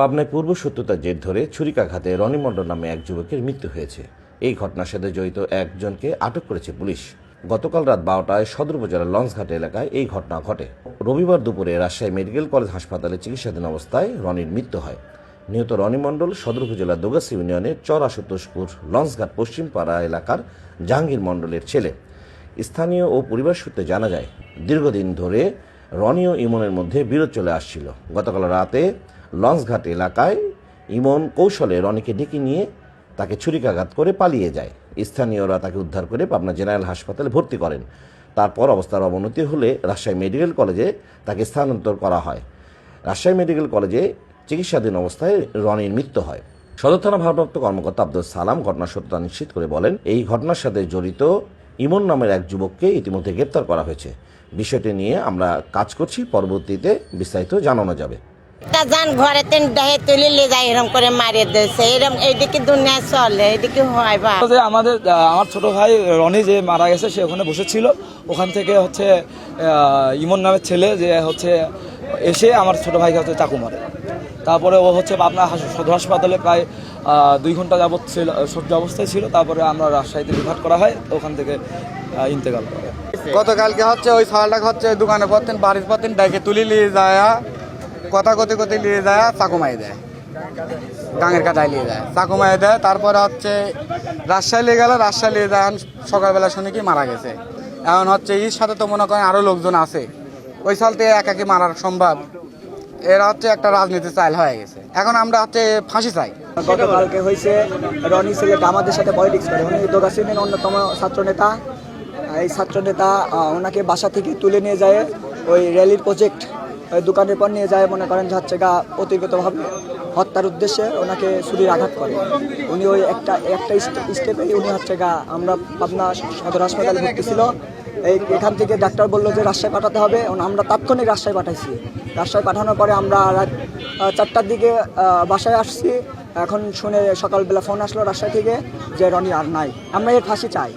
পাবনায় পূর্ব শত্রুতার জের ধরে ছুরিকাঘাতে রনি মণ্ডল নামে এক যুবকের মৃত্যু হয়েছে। এই ঘটনার সাথে জড়িত একজনকে আটক করেছে পুলিশ। গতকাল রাত বারোটায় সদর উপজেলার লঞ্চঘাট এলাকায় এই ঘটনা ঘটে। রবিবার দুপুরে রাজশাহী মেডিকেল কলেজ হাসপাতালে চিকিৎসাধীন অবস্থায় রনির মৃত্যু হয়। নিহত রনি মণ্ডল সদর উপজেলার দোগাসি ইউনিয়নের চর আশুতোষপুর লঞ্চঘাট পশ্চিমপাড়া এলাকার জাহাঙ্গীর মণ্ডলের ছেলে। স্থানীয় ও পরিবার সূত্রে জানা যায়, দীর্ঘদিন ধরে রনি ও ইমনের মধ্যে বিরোধ চলে আসছিল। গতকাল রাতে লঞ্চঘাট এলাকায় ইমন কৌশলে রনিকে ডেকে নিয়ে তাকে ছুরিকাঘাত করে পালিয়ে যায়। স্থানীয়রা তাকে উদ্ধার করে পাবনা জেনারেল হাসপাতালে ভর্তি করেন। তারপর অবস্থার অবনতি হলে রাজশাহী মেডিকেল কলেজে তাকে স্থানান্তর করা হয়। রাজশাহী মেডিকেল কলেজে চিকিৎসাধীন অবস্থায় রনির মৃত্যু হয়। সদর থানা ভারপ্রাপ্ত কর্মকর্তা আব্দুল সালাম ঘটনার সত্যতা নিশ্চিত করে বলেন, এই ঘটনার সাথে জড়িত ইমন নামের এক যুবককে ইতিমধ্যে গ্রেপ্তার করা হয়েছে। বিষয়টি নিয়ে আমরা কাজ করছি, পরবর্তীতে বিস্তারিত জানানো যাবে। তা যান ঘরে তেন ডাহে তুলে নিয়ে যায় এরম করে মারিয়ে দিয়েছে। এরম এইদিকে দুনিয়া চলে এইদিকে হয় বা। যে আমাদের আমার ছোট ভাই রনি যে মারা গেছে সে ওখানে বসেছিল। ওখান থেকে হচ্ছে ইমন নামের ছেলে যে হচ্ছে এসে আমার ছোট ভাইকে হচ্ছে চাকু মারে। তারপরে ও হচ্ছে আপনার সদর হাসপাতালে প্রায় দুই ঘণ্টা যাবৎ ছিল সহ্য অবস্থায় ছিল। তারপরে আমরা রাজশাহীতে রিফার করা হয় ওখান থেকে ইন্তেকাল করে। গতকালকে হচ্ছে ওই সালটাকে হচ্ছে দোকানে পড়তেন বাড়ির পড়তেন ডাইকে তুলি নিয়ে যায় কথা কথে কথে নিয়ে যায়, চাকু মাই দেয়। গাঙের কাটায় নিয়ে যায়, চাকু মাই দেয়। তারপরে হচ্ছে রাজশাহী নিয়ে গেল, রাজশাহী নিয়ে যায়, সকালবেলা শুনে কি মারা গেছে। এখন হচ্ছে এর সাথে তো মনে করেন আরও লোকজন আছে। ওই সাল থেকে একাকি মারার সম্ভব। এরা হচ্ছে একটা রাজনীতি চাইল হয়ে গেছে। এখন আমরা হচ্ছে ফাঁসি চাই। গতকালকে হয়েছে রনি ছেলেটা আমাদের সাথে পলিটিক্স করে। উনি দোগাসিনের অন্যতম ছাত্র নেতা। এই ছাত্র নেতা ওনাকে বাসা থেকে তুলে নিয়ে যায় ওই র্যালির প্রজেক্ট দোকানের পর নিয়ে যায়, মনে করেন হচ্ছে গা অতিরিক্তভাবে হত্যার উদ্দেশ্যে ওনাকে ছুরির আঘাত করে। উনি ওই একটা একটা স্টেপে উনি হচ্ছে গা আমরা পাবনা সদর হাসপাতালে ভর্তি ছিল। এই এখান থেকে ডাক্তার বলল যে রাজশাহী পাঠাতে হবে। আমরা তাৎক্ষণিক রাজশাহী পাঠাইছি। রাজশাহী পাঠানোর পরে আমরা রাত চারটার দিকে বাসায় আসছি। এখন শুনে সকালবেলা ফোন আসলো রাজশাহী থেকে যে রনি আর নাই। আমরা এর ফাঁসি চাই।